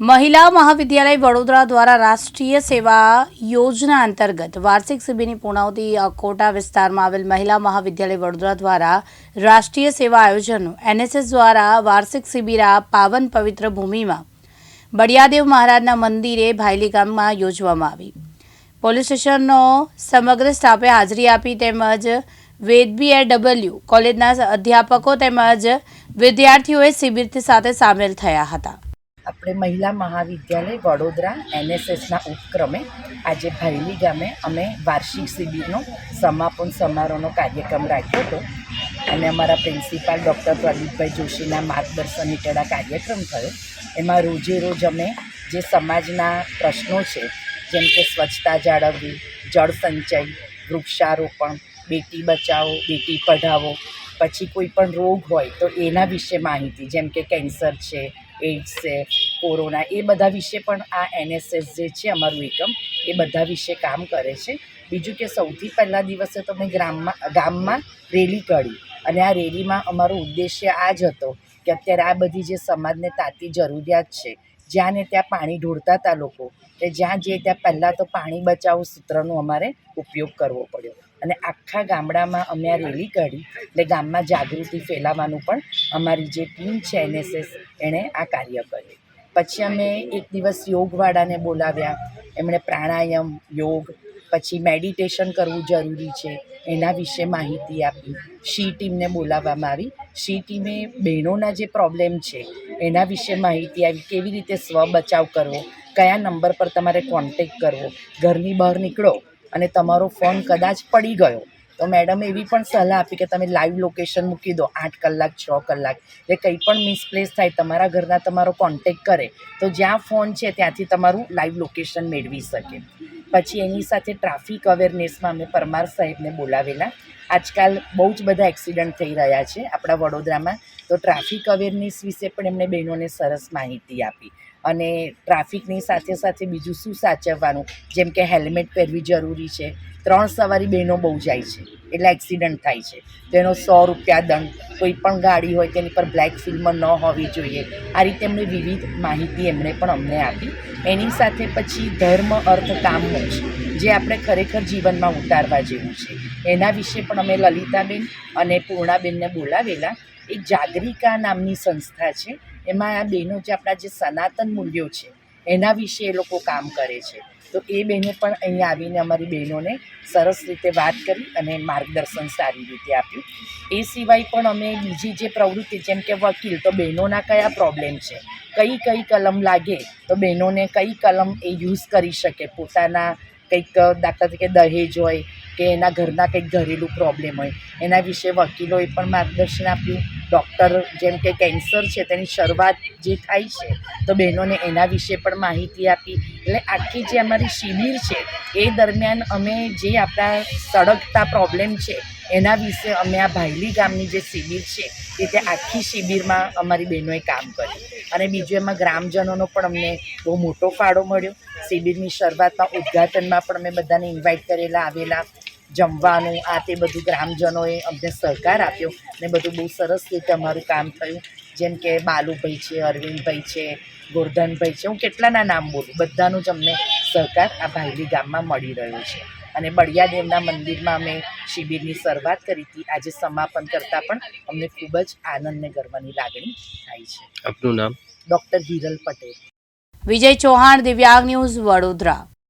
મહિલા મહાવિદ્યાલય વડોદરા દ્વારા રાષ્ટ્રીય સેવા યોજના અંતર્ગત વાર્ષિક શિબિરની પૂર્ણાવતી અકોટા વિસ્તારમાં આવેલ મહિલા મહાવિદ્યાલય વડોદરા દ્વારા રાષ્ટ્રીય સેવા આયોજનનું એનએસએસ દ્વારા વાર્ષિક શિબિર આ પાવન પવિત્ર ભૂમિમાં બળિયાદેવ મહારાજના મંદિરે ભાયલી ગામમાં યોજવામાં આવી. પોલીસ સ્ટેશનનો સમગ્ર સ્ટાફે હાજરી આપી તેમજ વેદબી ડબલ્યુ કોલેજના અધ્યાપકો તેમજ વિદ્યાર્થીઓએ શિબિર સાથે સામેલ થયા હતા. આપણે મહિલા મહાવિદ્યાલય વડોદરા એનએસએસના ઉપક્રમે આજે ભાયલી ગામે અમે વાર્ષિક શિબિરનો સમાપન સમારોહનો કાર્યક્રમ રાખ્યો હતો. અને અમારા પ્રિન્સિપાલ ડૉક્ટર પ્રદીપભાઈ જોશીના માર્ગદર્શન હેઠળ આ કાર્યક્રમ થયો. એમાં રોજે રોજ અમે જે સમાજના પ્રશ્નો છે, જેમ કે સ્વચ્છતા જાળવવી, જળ સંચય, વૃક્ષારોપણ, બેટી બચાવો, બેટી પઢાવો, પછી કોઈ પણ રોગ હોય તો એના વિશે માહિતી, જેમ કે કેન્સર છે એઇડ્સ છે, કોરોના, એ બધા વિશે પણ આ એનએસએસ જે છે અમારું એકમ, એ બધા વિશે કામ કરે છે. બીજું કે સૌથી પહેલા દિવસે તો મેં ગ્રામમાં, ગામમાં રેલી કાઢી અને આ રેલીમાં અમારો ઉદ્દેશ્ય આ જ હતો કે અત્યારે આ બધી જે સમાજને તાતી જરૂરિયાત છે, જ્યાં ને ત્યાં પાણી ઢોળતા હતા લોકો, કે જ્યાં જે ત્યાં પહેલાં તો પાણી બચાવ સૂત્રનો અમારે ઉપયોગ કરવો પડ્યો. અને આખા ગામડામાં અમે આ રેલી કાઢી એટલે ગામમાં જાગૃતિ ફેલાવવાનું પણ અમારી જે ટીમ છે એનએસએસ, એણે આ કાર્ય કર્યું. પછી અમે એક દિવસ યોગવાળાને બોલાવ્યા, એમણે પ્રાણાયામ, યોગ, પછી મેડિટેશન કરવું જરૂરી છે, એના વિશે માહિતી આપી. શી ટીમને બોલાવવામાં આવી. શી ટીમે બહેનોના જે પ્રોબ્લેમ છે, એના વિશે માહિતી આવી કેવી રીતે સ્વ બચાવ કરવો, કયા નંબર પર તમારે કોન્ટેક કરવો, ઘરની બહાર નીકળો અને તમારો ફોન કદાચ પડી ગયો. તો મેડમે એવી પણ સલાહ આપી કે તમે લાઈવ લોકેશન મૂકી દો, આઠ કલાક, છ કલાક. એટલે કંઈ પણ મિસપ્લેસ થાય, તમારા ઘરના તમારો કોન્ટેક કરે, તો જ્યાં ફોન છે ત્યાંથી તમારું લાઈવ લોકેશન મેળવી શકે. પછી એની સાથે ટ્રાફિક અવેરનેસમાં અમે પરમાર સાહેબને બોલાવેલા. આજકાલ બહુ જ બધા એક્સિડન્ટ થઈ રહ્યા છે આપણા વડોદરામાં. તો ટ્રાફિક અવેરનેસ વિશે પણ એમણે બહેનોને સરસ માહિતી આપી. અને ટ્રાફિકની સાથે સાથે બીજું શું સાચવવાનું? જેમ કે હેલ્મેટ પહેરવી જરૂરી છે. ત્રણ સવારી બહેનો બહુ જાય છે. એટલે એક્સિડન્ટ થાય છે. તો એનો સો રૂપિયા દંડ કોઈ પણ ગાડી હોય તેની પર બ્લેક ફિલ્મ ન હોવી જોઈએ. આ રીતે એમણે વિવિધ માહિતી એમણે પણ અમને આપી. એની સાથે પછી ધર્મ, અર્થ, કામ, મોક્ષ, જે આપણે ખરેખર જીવનમાં ઉતારવા જેવું છે. એના વિશે પણ અમે લલિતાબેન અને પૂર્ણાબેનને બોલાવેલા. એક જાગરિકા નામની સંસ્થા છે. એમાં આ બહેનો જે આપણા જે સનાતન મૂલ્યો છે એના વિશે એ લોકો કામ કરે છે. તો એ બહેને પણ અહીંયા આવીને અમારી બહેનોને સરસ રીતે વાત કરી અને માર્ગદર્શન સારી રીતે આપ્યું. એ સિવાય પણ અમે બીજી જે પ્રવૃત્તિ, જેમ કે વકીલ, તો બહેનોના કયા પ્રોબ્લેમ છે? કઈ કઈ કલમ લાગે? તો બહેનોને કઈ કલમ એ યુઝ કરી શકે? પોતાના કંઈક દાખલા તરીકે દહેજ હોય કે એના ઘરના કંઈક ઘરેલું પ્રોબ્લેમ હોય. એના વિશે વકીલોએ પણ માર્ગદર્શન આપ્યું. ડૉક્ટર જેમ કે કેન્સર છે, તેની શરૂઆત જે થાય છે, તો બહેનોને એના વિશે પણ માહિતી આપી. એટલે આખી જે અમારી શિબિર છે, એ દરમિયાન અમે જે આપણા સળગતા પ્રોબ્લેમ છે, એના વિશે અમે આ ભાયલી ગામની જે શિબિર છે, એ તે આખી શિબિરમાં અમારી બહેનોએ કામ કર્યું. અને બીજું એમાં ગ્રામજનોનો પણ અમને બહુ મોટો ફાળો મળ્યો. શિબિરની શરૂઆતમાં ઉદ્ઘાટનમાં પણ અમે બધાને ઇન્વાઇટ કરેલા, આવેલા. જમવાનું આ તે બધું ગ્રામજનોએ અમને સહકાર આપ્યો ને બધું બહુ સરસ રીતે અમારું કામ થયું. જેમ કે બાલુભાઈ છે અરવિંદભાઈ છે ગોરધનભાઈ છે હું કેટલાના નામ બોલું બધાનું જ અમને સહકાર આ ભાઈલી ગામમાં મળી રહ્યો છે. અને બળિયાદેવના મંદિરમાં અમે શિબિરની શરૂઆત કરી હતી. આજે સમાપન કરતાં પણ અમને ખૂબ જ આનંદ ને ગર્વની લાગણી થાય છે. આપનું નામ? ડૉક્ટર હિરલ પટેલ. વિજય ચૌહાણ દિવ્યાંગ ન્યૂઝ વડોદરા.